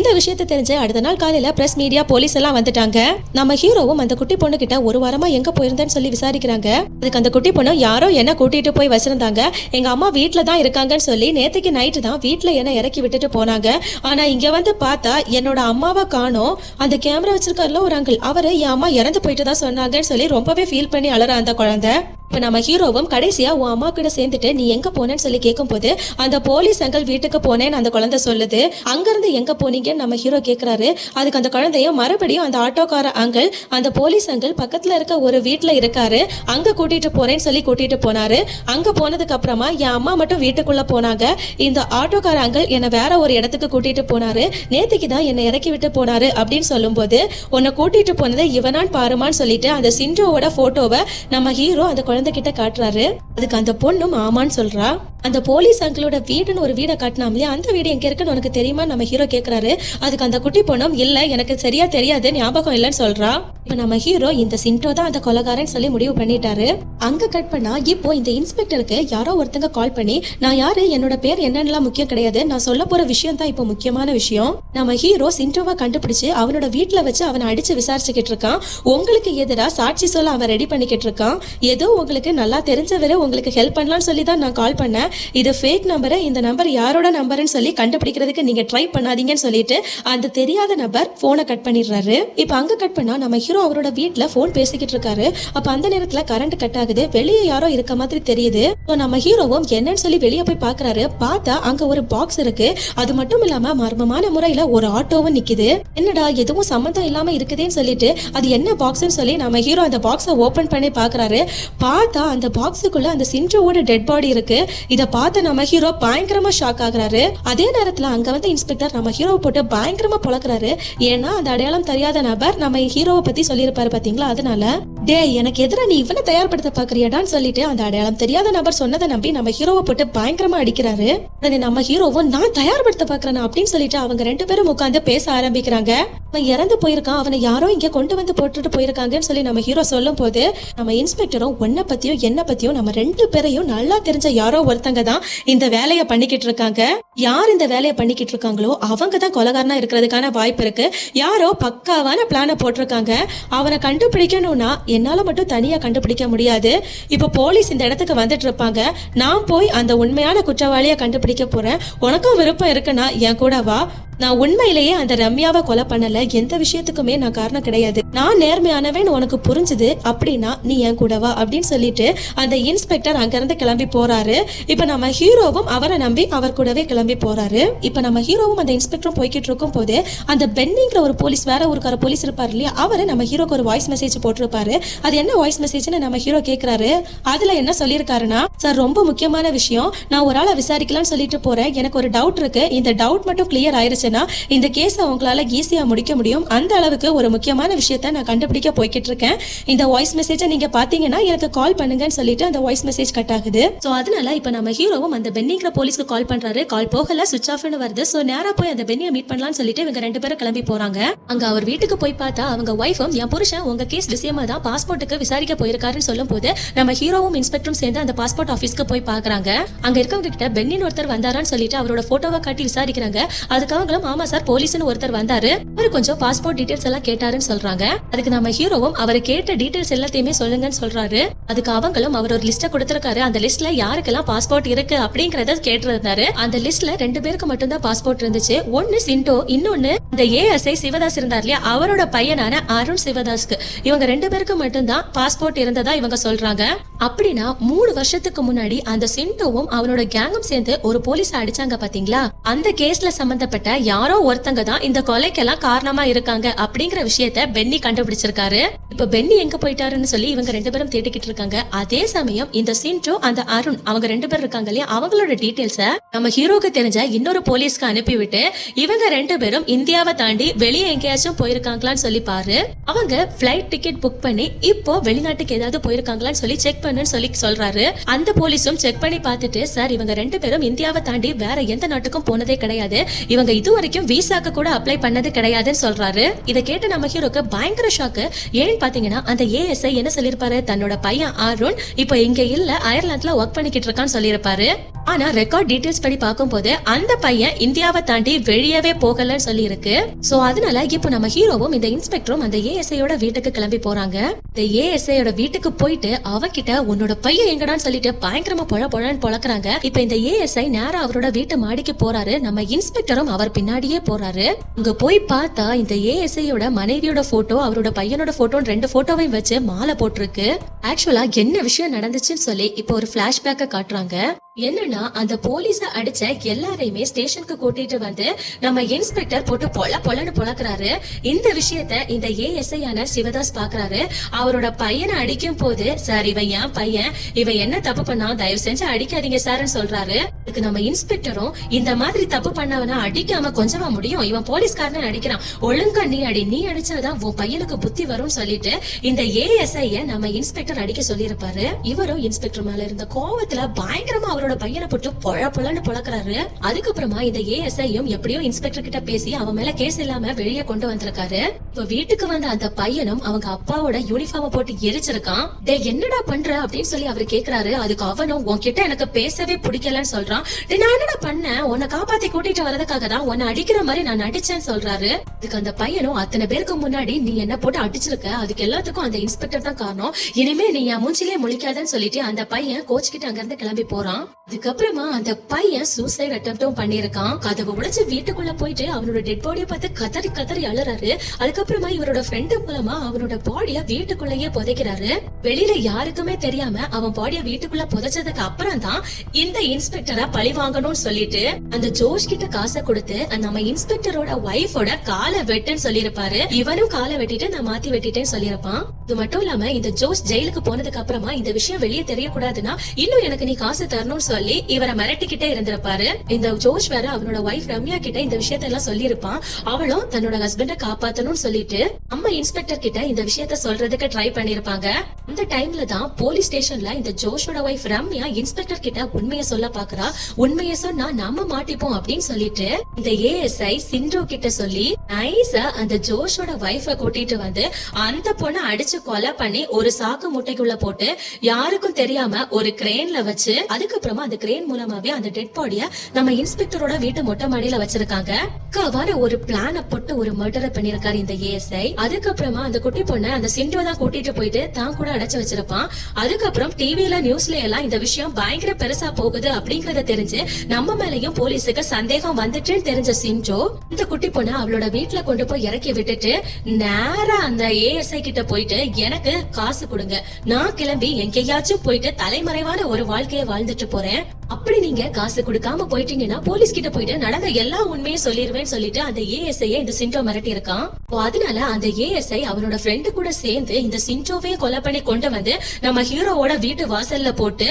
இந்த விஷயத்தை தெரிஞ்சு அடுத்த நாள் காலையில பிரஸ் மீடியா போலீஸ் எல்லாம் வந்துட்டாங்க. நம்ம ஹீரோவும் அந்த குட்டி பொண்ணு கிட்ட ஒரு வாரமா எங்க போயிருந்தேன்னு சொல்லி விசாரிக்கிறாங்க. அதுக்கு அந்த குட்டி பொண்ணு யாரோ என்ன கூட்டிட்டு போய் வச்சிருந்தாங்க. எங்க அம்மா வீட்டுல தான் இருக்காங்கன்னு சொல்லி நேத்துக்கு நைட்டு தான் வீட்டுல என்ன இறக்கி விட்டுட்டு போனாங்க. ஆனா இங்க வந்து பார்த்தா என்னோட அம்மாவை காணோம். அந்த கேமரா வச்சிருக்காருல ஒரு அங்கிள் அவரு என் அம்மா இறந்து போயிட்டு தான் சொன்னாங்கன்னு சொல்லி ரொம்பவே ஃபீல் பண்ணி அழற அந்த குழந்தை. இப்போ நம்ம ஹீரோவும் கடைசியாக உன் அம்மா கூட சேர்ந்துட்டு நீ எங்கே போனேன்னு சொல்லி கேட்கும்போது அந்த போலீஸ் அங்கிள் வீட்டுக்கு போனேன்னு அந்த குழந்தை சொல்லுது. அங்கேருந்து எங்கே போனீங்கன்னு நம்ம ஹீரோ கேட்குறாரு அதுக்கு அந்த குழந்தையும் மறுபடியும் அந்த ஆட்டோக்கார அங்கிள் அந்த போலீஸ் அங்கிள் பக்கத்தில் இருக்க ஒரு வீட்டில் இருக்காரு. அங்கே கூட்டிகிட்டு போகிறேன்னு சொல்லி கூட்டிகிட்டு போனாரு. அங்கே போனதுக்கு அப்புறமா என் அம்மா மட்டும் வீட்டுக்குள்ளே போனாங்க. இந்த ஆட்டோக்கார அங்கிள் என்னை வேற ஒரு இடத்துக்கு கூட்டிகிட்டு போனாரு. நேத்துக்கு தான் என்னை இறக்கி விட்டு போனாரு அப்படின்னு சொல்லும்போது உன்னை கூட்டிகிட்டு போனதை இவனான் பாருமான்னு சொல்லிட்டு அந்த சிண்ட்ரோவோட ஃபோட்டோவை நம்ம ஹீரோ அந்த குழந்தைகிட்ட காட்டுறாரு. அதுக்கு அந்த பொண்ணும் ஆமான்னு சொல்றா. அந்த போலீஸ் அங்கிளோட வீடுன்னு ஒரு வீடை காட்டினாமலே அந்த வீடு எங்கே இருக்குன்னு உனக்கு தெரியுமா நம்ம ஹீரோ கேட்குறாரு அதுக்கு அந்த குட்டி பொண்ணும் இல்லை எனக்கு சரியா தெரியாது ஞாபகம் இல்லைன்னு சொல்றா. இப்போ நம்ம ஹீரோ இந்த சிண்டோ தான் அந்த கொலகாரன் சொல்லி முடிவு பண்ணிட்டாரு. அங்க கட் பண்ணா இப்போ இந்த இன்ஸ்பெக்டருக்கு யாரோ ஒருத்தங்க கால் பண்ணி நான் யாரு? என்னோட பேர் என்னன்னுலாம் முக்கியம் கிடையாது. நான் சொல்ல போற விஷயம் தான் இப்போ முக்கியமான விஷயம். நம்ம ஹீரோ சிண்டோவை கண்டுபிடிச்சு அவனோட வீட்ல வச்சு அவனை அடிச்சு விசாரிச்சுக்கிட்டு இருக்கான். உங்களுக்கு எதிராக சாட்சி சொல்ல அவன் ரெடி பண்ணிக்கிட்டு இருக்கான். ஏதோ உங்களுக்கு நல்லா தெரிஞ்சவரை உங்களுக்கு ஹெல்ப் பண்ணலாம்னு சொல்லி தான் நான் கால் பண்ணேன். இது ஃபேக் நம்பர் இந்த நம்பர் யாரோட நம்பர்னு சொல்லி கண்டுபிடிக்கிறதுக்கு நீங்க ட்ரை பண்ணாதீங்கன்னு சொல்லிட்டு அந்த தெரியாத நபர் போனை கட் பண்ணிடுறாரு. இப்போ அங்க கட் பண்ணா நம்ம ஹீரோ அவரோட வீட்ல ஃபோன் பேசிக்கிட்டு இருக்காரு. அப்ப அந்த நேரத்துல கரண்ட் கட் ஆகுது. வெளியே யாரோ இருக்க மாதிரி தெரியுது. நம்ம ஹீரோவும் என்னன்னு சொல்லி வெளியே போய் பாக்குறாரு. பார்த்தா அங்க ஒரு பாக்ஸ் இருக்கு. அது மட்டும் இல்லாம மர்மமான முறையில ஒரு ஆட்டோவும் நிக்குது. என்னடா எதுவும் சம்மந்தம் இல்லாம இருக்குதேன்னு சொல்லிட்டு அது என்ன பாக்ஸ்னு சொல்லி நம்ம ஹீரோ அந்த பாக்ஸை ஓபன் பண்ணி பாக்குறாரு. பார்த்தா அந்த பாக்ஸுக்குள்ள அந்த சிண்டோவோட டெட் பாடி இருக்கு. இத பார்த்த நம்ம ஹீரோ பயங்கரமா ஷாக் ஆகுறாரு. அதே நேரத்துல அங்க வந்து இன்ஸ்பெக்டர் நம்ம ஹீரோவை போட்டு பயங்கரமா புழக்கிறாரு ஏன்னா அந்த அடையாளம் தெரியாத நபர் நம்ம ஹீரோவை பத்தி சொல்லியிருப்பாரு பாத்தீங்களா? அதனால டேய் எனக்கு எதிராக நீ இவனை தயார்படுத்த பாக்குறியாடான்னு சொல்லிட்டு அந்த அடையாளம் தெரியாத நபர் சொன்னதை நம்பி நம்ம ஹீரோவை போட்டு பயங்கரமா அடிக்கிறாரு. உடனே நம்ம ஹீரோவும் நான் தயார்படுத்த பாக்குறேன்? அப்படின்னு சொல்லிட்டு அவங்க ரெண்டு பேரும் உட்காந்து பேச ஆரம்பிக்கிறாங்க. அவன் இறந்து போயிருக்கான். அவனை யாரோ இங்க கொண்டு வந்து போட்டுட்டு போயிருக்காங்கன்னு சொல்லி நம்ம ஹீரோ சொல்லும் போது நம்ம இன்ஸ்பெக்டரும் உன்னை பத்தியும் என்ன பத்தியும் நம்ம ரெண்டு பேரையும் நல்லா தெரிஞ்ச யாரோ ஒருத்தங்க தான் இந்த வேலையை பண்ணிக்கிட்டு இருக்காங்க. யார் இந்த வேலையை பண்ணிக்கிட்டு இருக்காங்களோ அவங்க தான் கொலகாரனா இருக்கிறதுக்கான வாய்ப்பு இருக்கு. யாரோ பக்காவான பிளானை போட்டிருக்காங்க. அவனை கண்டுபிடிக்கணும்னா என்னால மட்டும் தனியா கண்டுபிடிக்க முடியாது. இப்போ போலீஸ் இந்த இடத்துக்கு வந்துட்டு இருப்பாங்க. நான் போய் அந்த உண்மையான குற்றவாளியை கண்டுபிடிக்க போறேன். உனக்கும் விருப்பம் இருக்குன்னா என் கூட வா. நான் உண்மையிலேயே அந்த ரம்யாவை கொலை பண்ணல. எந்த விஷயத்துக்குமே நான் காரணம் கிடையாது. நான் நேர்மையானவன் உனக்கு புரிஞ்சுது. அப்படின்னா நீ என் கூட வா அப்படின்னு சொல்லிட்டு அந்த இன்ஸ்பெக்டர் அங்கிருந்து கிளம்பி போறாரு. இப்ப நம்ம ஹீரோவும் அவரை நம்பி அவர் கூடவே கிளம்பி போறாரு. இப்ப நம்ம ஹீரோவும் அந்த இன்ஸ்பெக்டரும் போய்கிட்டு இருக்கும் போது அந்த பென்னிங்கிற ஒரு போலீஸ் வேற ஊருக்கார போலீஸ் இருப்பார் இல்லையா? அவரு நம்ம ஹீரோக்கு ஒரு வாய்ஸ் மெசேஜ் போட்டிருப்பாரு. அது என்ன வாய்ஸ் மெசேஜ்னு நம்ம ஹீரோ கேக்குறாரு. அதுல என்ன சொல்லியிருக்காருன்னா சார் ரொம்ப முக்கியமான விஷயம். நான் ஒரு ஆளை விசாரிக்கலாம்னு சொல்லிட்டு போறேன். எனக்கு ஒரு டவுட் இருக்கு. இந்த டவுட் மட்டும் கிளியர் ஆயிருச்சு. ஆயிருச்சுன்னா இந்த கேஸை உங்களால ஈஸியாக முடிக்க முடியும். அந்த அளவுக்கு ஒரு முக்கியமான விஷயத்த நான் கண்டுபிடிக்க போய்கிட்டு இருக்கேன். இந்த வாய்ஸ் மெசேஜை நீங்க பாத்தீங்கன்னா எனக்கு கால் பண்ணுங்கன்னு சொல்லிட்டு அந்த வாய்ஸ் மெசேஜ் கட் ஆகுது. ஸோ அதனால இப்போ நம்ம ஹீரோவும் அந்த பென்னிங்கிற போலீஸ்க்கு கால் பண்றாரு. கால் போகல சுவிச் ஆஃப்னு வருது. ஸோ நேராக போய் அந்த பென்னியை மீட் பண்ணலாம்னு சொல்லிட்டு இவங்க ரெண்டு பேரும் கிளம்பி போறாங்க. அங்க அவர் வீட்டுக்கு போய் பார்த்தா அவங்க ஒய்ஃபும் என் புருஷன் உங்க கேஸ் விஷயமா தான் பாஸ்போர்ட்டுக்கு விசாரிக்க போயிருக்காருன்னு சொல்லும் போது நம்ம ஹீரோவும் இன்ஸ்பெக்டரும் சேர்ந்து அந்த பாஸ்போர்ட் ஆஃபீஸ்க்கு போய் பாக்குறாங்க. அங்க இருக்கவங்க கிட்ட பென்னின் ஒருத்தர் வந்தாரான்னு சொல்லிட்டு அவரோட போட்டோவை காட்டி விசாரிக்கிறாங்க. அதுக்கு அப்புறம் ஆமா சார் போலீஸ்னு ஒருத்தர் வந்தாரு. அவரு கொஞ்சம் பாஸ்போர்ட் டீடைல்ஸ் எல்லாம் கேட்டாருன்னு சொல்றாங்க. அதுக்கு நம்ம ஹீரோவும் அவர் கேட்ட டீடைல்ஸ் எல்லாத்தையுமே சொல்லுங்கன்னு சொல்றாரு. அதுக்கு அவங்களும் அவர் ஒரு லிஸ்ட கொடுத்திருக்காரு. அந்த லிஸ்ட்ல யாருக்கெல்லாம் பாஸ்போர்ட் இருக்கு அப்படிங்கறத கேட்டிருந்தாரு. அந்த லிஸ்ட்ல ரெண்டு பேருக்கு மட்டும்தான் பாஸ்போர்ட் இருந்துச்சு. ஒன்னு சிண்டோ இன்னொன்னு இந்த ஏஎஸ்ஐ சிவதாஸ் இருந்தார் இல்லையா? அவரோட பையனான அருண் சிவதாஸ்க்கு. இவங்க ரெண்டு பேருக்கு மட்டும்தான் பாஸ்போர்ட் இருந்ததா இவங்க சொல்றாங்க. அப்படின்னா மூணு வருஷத்துக்கு முன்னாடி அந்த சிண்டோவும் அவனோட கேங்கும் சேர்ந்து ஒரு போலீஸ் அடிச்சாங்க பாத்தீங்களா? அந்த கேஸ்ல சம்பந்தப்பட்ட யாரோ ஒருத்தங்க தான் இந்த கொலைக்கெல்லாம் காரணமா இருக்காங்க அப்படிங்கிற விஷயத்த பென்னி கண்டுபிடிச்சிருக்காரு. இப்ப பென்னி எங்க போயிட்டாருன்னு சொல்லி இவங்க ரெண்டு பேரும் தேடிக்கிட்டு இருக்காங்க. அதே சமயம் இந்த சின்டோ அந்த அருண் அவங்க ரெண்டு பேர் இருக்காங்க இல்லையா? அவங்களோட டீடைல்ஸ நம்ம ஹீரோக்கு தெரிஞ்ச இன்னொரு போலீஸ்க்கு அனுப்பிவிட்டு இவங்க ரெண்டு பேரும் இந்தியாவை தாண்டி வெளியே எங்கேயாச்சும் போயிருக்காங்களான்னு சொல்லி பாரு. அவங்க பிளைட் டிக்கெட் புக் பண்ணி இப்போ வெளிநாட்டுக்கு ஏதாவது போயிருக்காங்களான்னு சொல்லி செக் பண்ணுன்னு சொல்லி சொல்றாரு. அந்த போலீஸும் செக் பண்ணி பார்த்துட்டு சார் இவங்க ரெண்டு பேரும் இந்தியாவை தாண்டி வேற எந்த நாட்டுக்கும் போனதே கிடையாது. இவங்க இது வரைக்கும் விசாக்கு கூட அப்ளை பண்ணது கிடையாதுன்னு சொல்றாரு. இதை கேட்டு நம்ம ஹீரோக்கு பயங்கர ஷாக்கு ஏன்னு பாத்தீங்கன்னா அந்த ஏஎஸ்ஐ என்ன சொல்லியிருப்பாரு? தன்னோட பையன் அருண் இப்போ இங்க இல்ல அயர்லாந்துல ஒர்க் பண்ணிக்கிட்டு இருக்கான்னு சொல்லியிருப்பாரு. ஆனா ரெக்கார்ட் டீடைல்ஸ் படி பார்க்கும்போது அந்த பையன் இந்தியாவை தாண்டி வெளியவே போகலன்னு சொல்லி இருக்கு சோ அதனால இப்போ நம்ம ஹீரோவும் இந்த இன்ஸ்பெக்டரும் அந்த ஏஎஸ்ஐயோட வீட்டுக்கு கிளம்பி போறாங்க. இந்த ஏஎஸ்ஐயோட வீட்டுக்கு போயிட்டு அவகிட்ட உன்னோட பையன் எங்கடான்னு சொல்லிட்டு பயங்கரமா பொழ பொழன்னு பொழக்கிறாங்க. இப்ப இந்த ஏஎஸ்ஐ நேரா அவரோட வீட்டு மாடிக்கு போறாரு. நம்ம இன்ஸ்பெக்டரும் அவர் பின்னாடியே போறாரு. அங்க போய் பார்த்தா இந்த ஏஎஸ்ஐயோட மனைவியோட போட்டோ அவரோட பையனோட போட்டோ ரெண்டு போட்டோவையும் வச்சு மாலை போட்டிருக்கு. ஆக்சுவலா என்ன விஷயம் நடந்துச்சுன்னு சொல்லி இப்போ ஒரு பிளாஷ்பேக்க காட்டுறாங்க. என்னன்னா அந்த போலீஸ அடிச்ச எல்லாரையுமே ஸ்டேஷனுக்கு கூட்டிட்டு வந்து நம்ம இன்ஸ்பெக்டர் போட்டு பொல பொலன்னு பொழக்குறாரு. இந்த விஷயத்த இந்த ஏஎஸ்ஐ ஆன சிவதாஸ் பாக்குறாரு. அவரோட பையனை அடிக்கும் போது சார் இவன் என் பையன். இவன் என்ன தப்பு பண்ணா தயவு செஞ்சு அடிக்காதீங்க சார்னு சொல்றாரு. அதுக்கு நம்ம இன்ஸ்பெக்டரும் இந்த மாதிரி தப்பு பண்ணவனா அடிக்காம கொஞ்சமா முடியும். இவன் போலீஸ்காரன் அடிக்கிறான். ஒழுங்கா நீ அடி. நீ அடிச்சாதான் உன் பையனுக்கு புத்தி வரும்னு சொல்லிட்டு இந்த ஏஎஸ்ஐய நம்ம இன்ஸ்பெக்டர் அடிக்க சொல்லியிருப்பாரு. இவரும் இன்ஸ்பெக்டர் மேல இருந்த கோவத்துல பயங்கரமா அவர் அவரோட பையனை போட்டு பொழ பொழன்னு பொழக்கிறாரு. அதுக்கப்புறமா இந்த ஏஎஸ்ஐயும் எப்படியோ இன்ஸ்பெக்டர் கிட்ட பேசி அவன் மேல கேஸ் இல்லாம வெளியே கொண்டு வந்திருக்காரு. இப்ப வீட்டுக்கு வந்த அந்த பையனும் அவங்க அப்பாவோட யூனிஃபார்ம போட்டு எரிச்சிருக்கான். டே என்னடா பண்ற அப்படின்னு சொல்லி அவர் கேக்குறாரு. அதுக்கு அவனும் உன்கிட்ட எனக்கு பேசவே பிடிக்கலன்னு சொல்றான். டே நான் என்னடா பண்ணேன்? உன்னை காப்பாத்தி கூட்டிட்டு வரதுக்காக தான் உன்னை அடிக்கிற மாதிரி நான் நடிச்சேன்னு சொல்றாரு. இதுக்கு அந்த பையனும் அத்தனை பேருக்கு முன்னாடி நீ என்ன போட்டு அடிச்சிருக்க? அதுக்கு எல்லாத்துக்கும் அந்த இன்ஸ்பெக்டர் தான் காரணம். இனிமே நீ என் மூஞ்சிலே முழிக்காதன்னு சொல்லிட்டு அந்த பையன் கோச் கிட்ட அங்க இருந்து கிளம்பி போறான். அதுக்கப்புறமா அந்த பையன் சூசைட் அட்டம்ப்டும் பண்ணிருக்கான் கதவு உடைச்சு வீட்டுக்குள்ள போயிட்டு அவனோட டெட் பாடியை பார்த்து கதறி கதறி அழறாரு. அதுக்கப்புறமா இவரோட ஃப்ரெண்டு மூலமா அவனோட பாடிய வீட்டுக்குள்ளேயே புதைக்கிறாரு. வெளியில யாருக்குமே தெரியாம அவன் பாடிய வீட்டுக்குள்ள புதைச்சதுக்கு அப்புறம் தான் இந்த இன்ஸ்பெக்டரா பழி வாங்கணும்னு சொல்லிட்டு அந்த ஜோஷ் கிட்ட காசை கொடுத்து நம்ம இன்ஸ்பெக்டரோட ஒய்ஃபோட காலை வெட்டுன்னு சொல்லியிருப்பாரு. இவனும் காலை வெட்டிட்டு நான் மாத்தி வெட்டிட்டேன்னு சொல்லியிருப்பான். இது மட்டும் இல்லாம இந்த ஜோஸ் ஜெயிலுக்கு போனதுக்கு அப்புறமா இந்த விஷயம் வெளியே தெரியக்கூடாதுன்னா இன்னும் எனக்கு நீ காசு தரணும்னு சொல்லி இவரை மிரட்டிக்கிட்டே இருந்திருப்பாரு. இந்த ஜோஷ் வேற அவனோட ஒய்ஃப் ரம்யா கிட்ட இந்த விஷயத்த எல்லாம் சொல்லியிருப்பான். அவளும் தன்னோட ஹஸ்பண்ட காப்பாத்தணும்னு சொல்லிட்டு அம்மா இன்ஸ்பெக்டர் கிட்ட இந்த விஷயத்த சொல்றதுக்கு ட்ரை பண்ணிருப்பாங்க அந்த டைம்ல தான் போலீஸ் ஸ்டேஷன்ல இந்த ஜோஷோட ஒய்ஃப் ரம்யா இன்ஸ்பெக்டர் கிட்ட உண்மையை சொல்ல பாக்குறா. உண்மையை சொன்னா நம்ம மாட்டிப்போம் அப்படின்னு சொல்லிட்டு இந்த ஏஎஸ்ஐ சிண்ட்ரோ கிட்ட சொல்லி நைஸா அந்த ஜோஷோட ஒய்ஃப கூட்டிட்டு வந்து அந்த பொண்ணை அடிச்சு கொலை பண்ணி ஒரு சாக்கு முட்டைக்குள்ள போட்டு யாருக்கும் தெரியாம ஒரு கிரேன்ல வச்சு அதுக்கப்புறம் மூலமா அந்த கிரேன் மூலமாவே அந்த டெட் பாடிய நம்ம இன்ஸ்பெக்டரோட வீட்டு மொட்டை மாடியில வச்சிருக்காங்க. அக்காவான ஒரு பிளான போட்டு ஒரு மர்டரை பண்ணிருக்காரு இந்த ஏஎஸ்ஐ அதுக்கப்புறமா அந்த குட்டி பொண்ணை அந்த சிண்டோ தான் கூட்டிட்டு போயிட்டு தான் கூட அடைச்சு வச்சிருப்பான். அதுக்கப்புறம் டிவில நியூஸ்ல எல்லாம் இந்த விஷயம் பயங்கர பெருசா போகுது அப்படிங்கறத தெரிஞ்சு நம்ம மேலயும் போலீஸுக்கு சந்தேகம் வந்துட்டுன்னு தெரிஞ்ச சிஞ்சோ இந்த குட்டி பொண்ணை அவளோட வீட்டுல கொண்டு போய் இறக்கி விட்டுட்டு நேரா அந்த ஏஎஸ்ஐ கிட்ட போயிட்டு எனக்கு காசு கொடுங்க. நான் கிளம்பி எங்கேயாச்சும் போயிட்டு தலைமறைவான ஒரு வாழ்க்கையை வாழ்ந்துட்டு போறேன். அப்படி நீங்க காசு கொடுக்காம போயிட்டீங்கன்னா போலீஸ் கிட்ட போயிட்டு நடந்த எல்லா உண்மையும் சொல்லிருவேன்னு சொல்லிட்டு அந்த ஏஎஸ்ஐ இந்த சிண்டோ மிரட்டி இருக்கான் அதனால அந்த ஏஎஸ்ஐ அவனோட ஃப்ரெண்டு கூட சேர்ந்து இந்த சிண்டோவே கொலை பண்ணி கொண்டு வந்து நம்ம ஹீரோவோட வீட்டு வாசல்ல போட்டு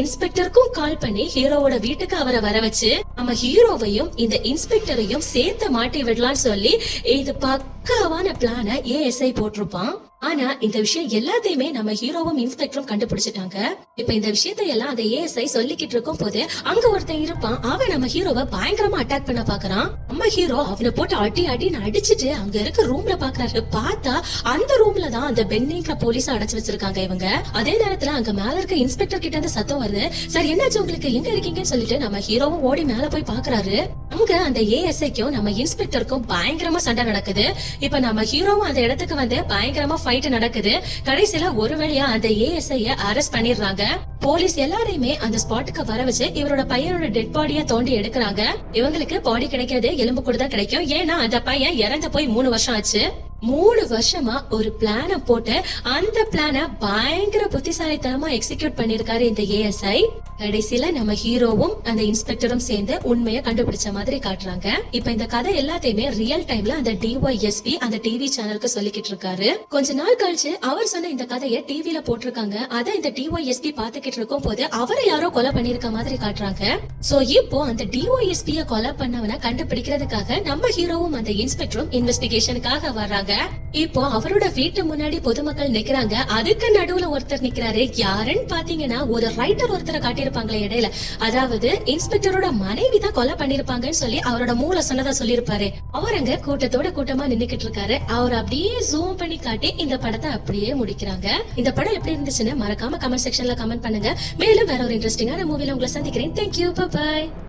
இன்ஸ்பெக்டருக்கும் கால் பண்ணி ஹீரோவோட வீட்டுக்கு அவரை வர வச்சு நம்ம ஹீரோவையும் இந்த இன்ஸ்பெக்டரையும் சேர்த்து மாட்டி விடலாம்னு சொல்லி இது பக்காவான பிளான ஏஎஸ்ஐ போட்டிருப்பான். ஆனா இந்த விஷயம் எல்லாத்தையுமே நம்ம ஹீரோவும் இன்ஸ்பெக்டரும் கண்டுபிடிச்சிட்டாங்க. இப்ப இந்த விஷயத்தை எல்லாம் அந்த ஏஎஸ்ஐ சொல்லிக்கிட்டு இருக்கும் போது அங்க ஒருத்தன் இருப்பான். அவன் நம்ம ஹீரோவை பயங்கரமா அட்டாக் பண்ண பாக்குறான். நம்ம ஹீரோ அவனை போட்டு அடி அடின்னு அடிச்சிட்டு அங்க இருக்க ரூம்ல பாக்குறாரு. பார்த்தா அந்த ரூம்ல தான் அந்த பென்னிங்கிற போலீஸ் அடைச்சு வச்சிருக்காங்க இவங்க. அதே நேரத்துல அங்க மேல இருக்க இன்ஸ்பெக்டர் கிட்ட இருந்து சத்தம் வருது. சார் என்னாச்சு உங்களுக்கு? எங்க இருக்கீங்கன்னு சொல்லிட்டு நம்ம ஹீரோவும் ஓடி மேல போய் பாக்குறாரு. அங்க அந்த ஏஎஸ்ஐக்கும் நம்ம இன்ஸ்பெக்டருக்கும் பயங்கரமா சண்டை நடக்குது. இப்ப நம்ம ஹீரோவும் அந்த இடத்துக்கு வந்து பயங்கரமா ஃபைட் நடக்குது. கடைசியில ஒரு வழியா அந்த ஏஎஸ்ஐய அரெஸ்ட் பண்ணிடுறாங்க. போலீஸ் எல்லாரையுமே அந்த ஸ்பாட்டுக்கு வர வச்சு இவரோட பையனோட டெட் பாடிய தோண்டி எடுக்கிறாங்க. இவங்களுக்கு பாடி கிடைக்கிறது எலும்பு கூட தான் கிடைக்கும். ஏன்னா அந்த பையன் இறந்து போய் மூணு வருஷம் ஆச்சு. மூணு வருஷமா ஒரு பிளான போட்டு அந்த பிளான பயங்கர புத்திசாலித்தனமா எக்ஸிக்யூட் பண்ணிருக்காரு இந்த ஏஎஸ்ஐ கடைசியில நம்ம ஹீரோவும் அந்த இன்ஸ்பெக்டரும் சேர்ந்து உண்மையை கண்டுபிடிச்ச மாதிரி காட்டுறாங்க. இப்ப இந்த கதை எல்லாத்தையுமே ரியல் டைம்ல அந்த டிஒய்எஸ்பி அந்த டிவி சேனலுக்கு சொல்லிக்கிட்டு இருக்காரு. கொஞ்ச நாள் கழிச்சு அவர் சொன்ன இந்த கதையை டிவில போட்டிருக்காங்க. அதை இந்த டிஒய்எஸ்பி பாத்துக்கிட்டு இருக்கும் போது அவரை யாரோ கொலை பண்ணிருக்க மாதிரி காட்டுறாங்க. சோ இப்போ அந்த டிஒய்எஸ்பிய கொலை பண்ணவன கண்டுபிடிக்கிறதுக்காக நம்ம ஹீரோவும் அந்த இன்ஸ்பெக்டரும் இன்வெஸ்டிகேஷனுக்காக வர்றாங்க. காட்டுறாங்க இப்போ அவரோட வீட்டு முன்னாடி பொதுமக்கள் நிக்கிறாங்க. அதுக்கு நடுவுல ஒருத்தர் நிக்கிறாரு. யாருன்னு பாத்தீங்கன்னா ஒரு ரைட்டர் ஒருத்தரை காட்டியிருப்பாங்களே இடையில. அதாவது இன்ஸ்பெக்டரோட மனைவி தான் கொலை பண்ணிருப்பாங்கன்னு சொல்லி அவரோட மூளை சொன்னதா சொல்லியிருப்பாரு. அவர் அங்க கூட்டத்தோட கூட்டமா நின்னுக்கிட்டு இருக்காரு. அவர் அப்படியே ஜூம் பண்ணி காட்டி இந்த படத்தை அப்படியே முடிக்கிறாங்க. இந்த படம் எப்படி இருந்துச்சுன்னு மறக்காம கமெண்ட் செக்ஷன்ல கமெண்ட் பண்ணுங்க. மேலும் வேற ஒரு இன்ட்ரெஸ்டிங்கான மூவில உங்களை சந்திக்கிறேன். Thank you bye